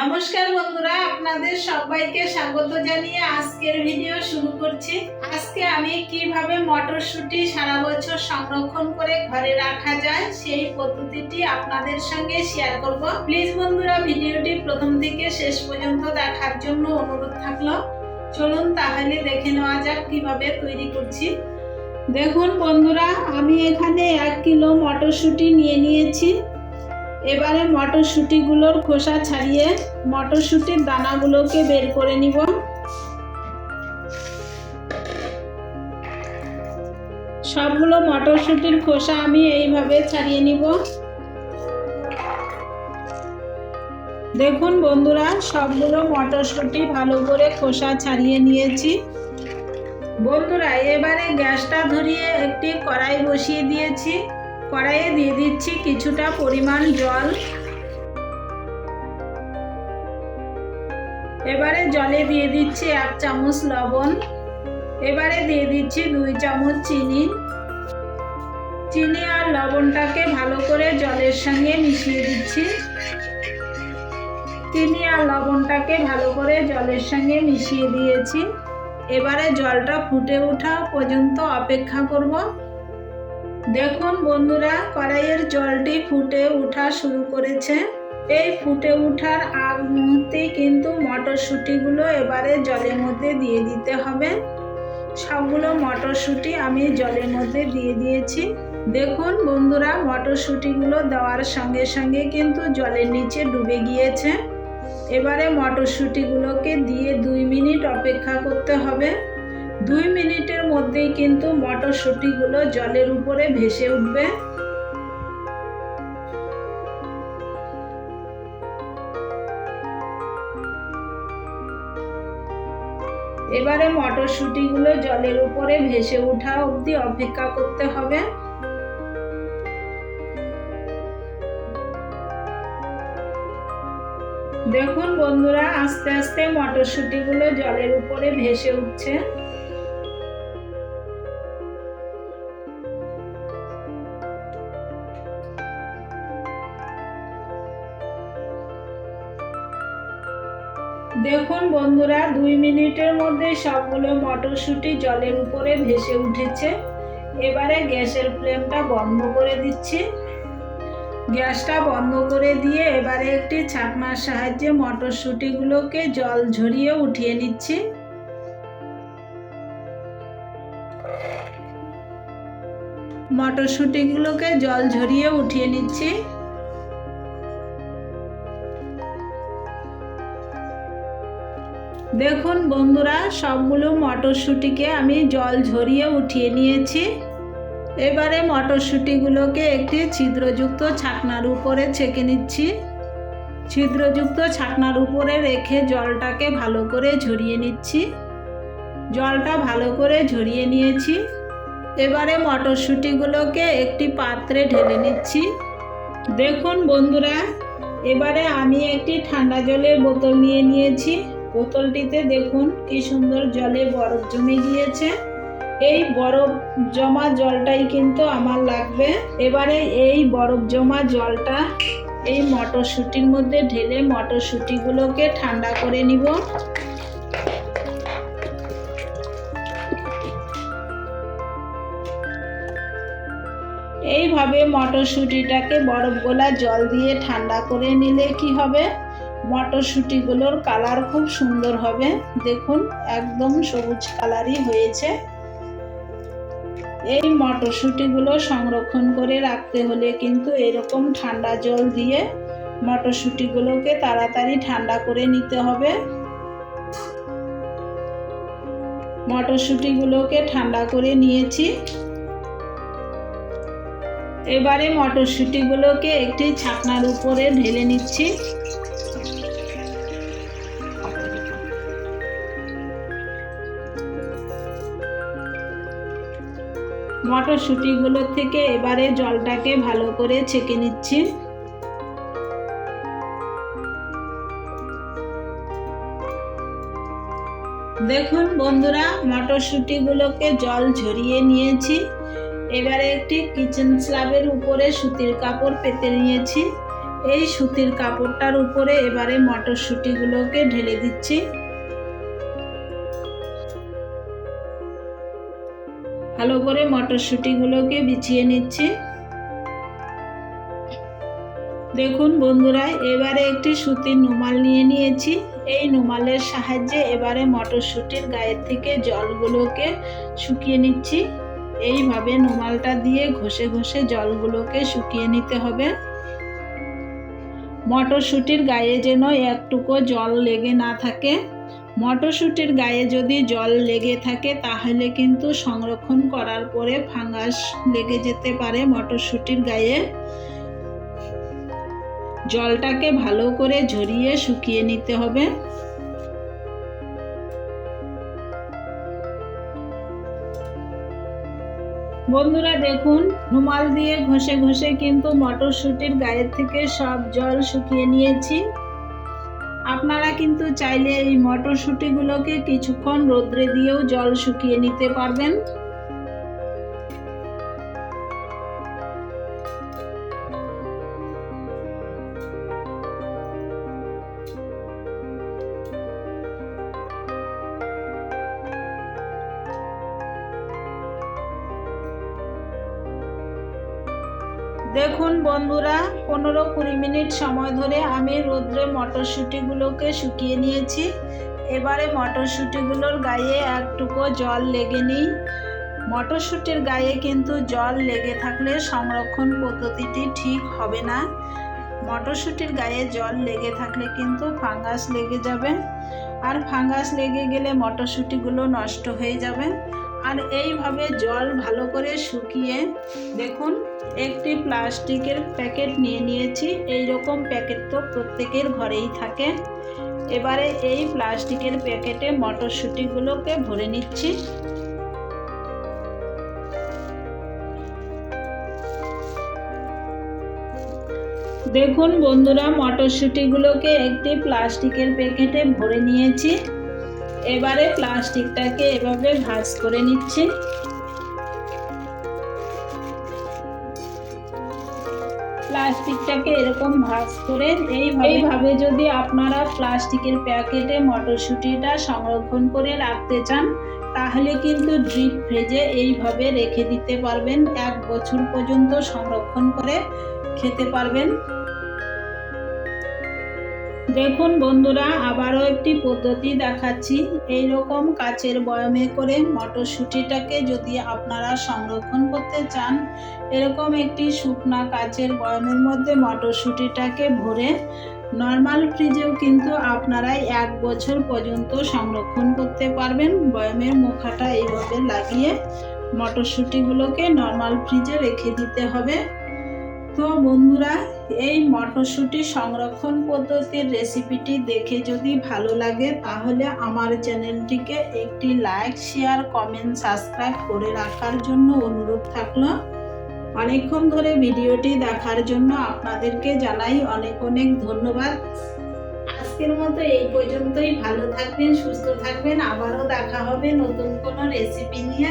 নমস্কার বন্ধুরা, আপনাদের সবাইকে স্বাগত জানিয়ে আজকের ভিডিও শুরু করছি। আজকে আমি কীভাবে মটরশুঁটি সারা বছর সংরক্ষণ করে ঘরে রাখা যায়, সেই পদ্ধতিটি আপনাদের সঙ্গে শেয়ার করব। প্লিজ বন্ধুরা ভিডিওটি প্রথম থেকে শেষ পর্যন্ত দেখার জন্য অনুরোধ থাকল। চলুন তাহলে দেখে নেওয়া যাক কীভাবে তৈরি করছি। দেখুন বন্ধুরা, আমি এখানে এক কিলো মটরশুঁটি নিয়ে নিয়েছি। এবারে মটরশুঁটিগুলোর খোসা ছাড়িয়ে মটরশুঁটির দানাগুলোকে বের করে নিব। সবগুলো মটরশুঁটির খোসা আমি এইভাবে ছাড়িয়ে নিব। দেখুন বন্ধুরা, সবগুলো মটরশুঁটি ভালো করে খোসা ছাড়িয়ে নিয়েছি। বন্ধুরা, এবারে গ্যাসটা ধরিয়ে একটি কড়াই বসিয়ে দিয়েছি। কড়াইয়ে দিয়ে দিচ্ছি কিছুটা পরিমাণ জল। এবারে জলে দিয়ে দিচ্ছি এক চামচ লবণ। এবারে দিয়ে দিচ্ছি দুই চামচ চিনি। চিনি আর লবণটাকে ভালো করে জলের সঙ্গে মিশিয়ে দিচ্ছি। চিনি আর লবণটাকে ভালো করে জলের সঙ্গে মিশিয়ে দিয়েছি। এবারে জলটা ফুটে ওঠা পর্যন্ত অপেক্ষা করব। দেখুন বন্ধুরা, কড়াইয়ের জলটি ফুটে ওঠা শুরু করেছে। এই ফুটে ওঠার আগ মুহূর্তে কিন্তু মটরশুঁটিগুলো এবারে জলের মধ্যে দিয়ে দিতে হবে। সবগুলো মটরশুঁটি আমি জলের মধ্যে দিয়ে দিয়েছি। দেখুন বন্ধুরা, মটরশুঁটিগুলো দেওয়ার সঙ্গে সঙ্গে কিন্তু জলের নিচে ডুবে গিয়েছে। এবারে মটরশুঁটিগুলোকে দিয়ে দুই মিনিট অপেক্ষা করতে হবে। দুই মিনিটের মধ্যেই কিন্তু মটরশুঁটিগুলো জলের উপরে ভেসে উঠবে। এবারে মটরশুঁটিগুলো জলের উপরে ভেসে ওঠা অবধি অপেক্ষা করতে হবে। দেখুন বন্ধুরা, আস্তে আস্তে মটরশুঁটিগুলো জলের উপরে ভেসে উঠছে। দেখুন বন্ধুরা, দুই মিনিটের মধ্যে সবগুলো মটরশুঁটি জলের উপরে ভেসে উঠেছে। এবারে গ্যাসের ফ্লেমটা বন্ধ করে দিচ্ছি। গ্যাসটা বন্ধ করে দিয়ে এবারে একটি ছাকনার সাহায্যে মটরশুঁটিগুলোকে জল ঝরিয়ে উঠিয়ে নিচ্ছি। মটরশুঁটিগুলোকে জল ঝরিয়ে উঠিয়ে নিচ্ছি। দেখুন বন্ধুরা, সবগুলো মটরশুঁটিকে আমি জল ঝরিয়ে উঠিয়ে নিয়েছি। এবারে মটরশুঁটিগুলোকে একটি ছিদ্রযুক্ত ছাকনার উপরে ছেঁকে নিচ্ছি। ছিদ্রযুক্ত ছাকনার উপরে রেখে জলটাকে ভালো করে ঝরিয়ে নিচ্ছি। জলটা ভালো করে ঝরিয়ে নিয়েছি। এবারে মটরশুঁটিগুলোকে একটি পাত্রে ঢেলে নিচ্ছি। দেখুন বন্ধুরা, এবারে আমি একটি ঠান্ডা জলের বোতল নিয়ে নিয়েছি। বোতলটিতে দেখুন কি সুন্দর জলে বরফ জমে গিয়েছে। এই বরফ জমা জলটাই কিন্তু আমার লাগবে। এবারে এই বরফ জমা জলটা এই মটরশুঁটির মধ্যে ঢেলে মটরশুঁটিগুলোকে ঠান্ডা করে নিব। এইভাবে মটরশুঁটিটাকে বরফ গোলা জল দিয়ে ঠান্ডা করে নিলে কি হবে? মটরশুঁটিগুলোর কালার খুব সুন্দর হবে। দেখুন, একদম সবুজ কালারই হয়েছে। এই মটরশুঁটিগুলো সংরক্ষণ করে রাখতে হলে কিন্তু এরকম ঠান্ডা জল দিয়ে মটরশুঁটিগুলোকে তাড়াতাড়ি ঠান্ডা করে নিতে হবে। মটরশুঁটিগুলোকে ঠান্ডা করে নিয়েছি। এবারে মটরশুঁটিগুলোকে একটি ছাকনার উপরে ঢেলে নিচ্ছি। মটরশুঁটিগুলো থেকে এবারে জলটাকে ভালো করে ছেঁকে নিচ্ছি। দেখুন বন্ধুরা, মটরশুঁটিগুলোকে জল ঝরিয়ে নিয়েছি। এবারে একটি কিচেন স্ল্যাবের উপরে সুতির কাপড় পেতে নিয়েছি। এই সুতির কাপড়টার উপরে এবারে মটরশুঁটিগুলোকে ঢেলে দিচ্ছি। ভালো করে মটরশুঁটিগুলোকে বিছিয়ে নিচ্ছি। দেখুন বন্ধুরা, এবারে একটি সুতির নুমাল নিয়ে নিয়েছি। এই নুমালের সাহায্যে এবারে মটরশুঁটির গায়ের থেকে জলগুলোকে শুকিয়ে নিচ্ছি। এইভাবে নুমালটা দিয়ে ঘষে ঘষে জলগুলোকে শুকিয়ে নিতে হবে। মটরশুঁটির গায়ে যেন একটুকু জল লেগে না থাকে। মটরশুঁটির গায়ে যদি জল লেগে থাকে, তাহলে কিন্তু সংরক্ষণ করার পরে ফাঙ্গাস লেগে যেতে পারে মটরশুঁটির গায়ে। জলটাকে ভালো করে ঝরিয়ে শুকিয়ে নিতে হবে। বন্ধুরা দেখুন, রুমাল দিয়ে ঘষে ঘষে কিন্তু মটরশুঁটির গায়ের থেকে সব জল শুকিয়ে নিয়েছি। আপনারা কিন্তু চাইলে এই মটরশুঁটিগুলোকে কিছুক্ষণ রোদ্রে দিয়েও জল শুকিয়ে নিতে পারবেন। দেখুন বন্ধুরা, পনেরো কুড়ি মিনিট সময় ধরে আমি রোদ্রে মটরশুঁটিগুলোকে শুকিয়ে নিয়েছি। এবারে মটরশুঁটিগুলোর গায়ে একটুকু জল লেগে নিই। মটরশুঁটির গায়ে কিন্তু জল লেগে থাকলে সংরক্ষণ পদ্ধতিটি ঠিক হবে না। মটরশুঁটির গায়ে জল লেগে থাকলে কিন্তু ফাঙ্গাস লেগে যাবে। আর ফাঙ্গাস লেগে গেলে মটরশুঁটিগুলো নষ্ট হয়ে যাবে। আর এইভাবে জল ভালো করে শুকিয়ে দেখুন, একটি প্লাস্টিকের প্যাকেট নিয়ে নিয়েছি। এই রকম প্যাকেট তো প্রত্যেকের ঘরেই থাকে। এবারে এই প্লাস্টিকের প্যাকেটে মটরশুঁটিগুলোকে ভরে নিচ্ছি। দেখুন বন্ধুরা, মটরশুঁটিগুলোকে একটি প্লাস্টিকের প্যাকেটে ভরে নিয়েছি। এবারে প্লাস্টিকটাকে এভাবে ভাজ করে নিচ্ছি। প্লাস্টিকটাকে এরকম ভাঁজ করে এইভাবে যদি আপনারা প্লাস্টিকের প্যাকেটে মটরশুঁটিটা সংরক্ষণ করে রাখতে চান, তাহলে কিন্তু ড্রিপ ফ্রিজে এইভাবে রেখে দিতে পারবেন। এক বছর পর্যন্ত সংরক্ষণ করে খেতে পারবেন। দেখুন বন্ধুরা, আবারও একটি পদ্ধতি দেখাচ্ছি। এই রকম কাচের বয়মে করে মটরশুঁটিটাকে যদি আপনারা সংরক্ষণ করতে চান, এরকম একটি শুকনা কাচের বয়মের মধ্যে মটরশুঁটিটাকে ভরে নর্মাল ফ্রিজেও কিন্তু আপনারাই এক বছর পর্যন্ত সংরক্ষণ করতে পারবেন। বয়মের মুখাটা এইভাবে লাগিয়ে মটরশুঁটিগুলোকে নর্মাল ফ্রিজে রেখে দিতে হবে। তো বন্ধুরা, এই মটরশুঁটি সংরক্ষণ পদ্ধতির রেসিপিটি দেখে যদি ভালো লাগে, তাহলে আমার চ্যানেলটিকে একটি লাইক, শেয়ার, কমেন্ট, সাবস্ক্রাইব করে রাখার জন্য অনুরোধ থাকল। অনেকক্ষণ ধরে ভিডিওটি দেখার জন্য আপনাদেরকে জানাই অনেক অনেক ধন্যবাদ। আজকের মতো এই পর্যন্তই। ভালো থাকবেন, সুস্থ থাকবেন। আবারও দেখা হবে নতুন কোনো রেসিপি নিয়ে।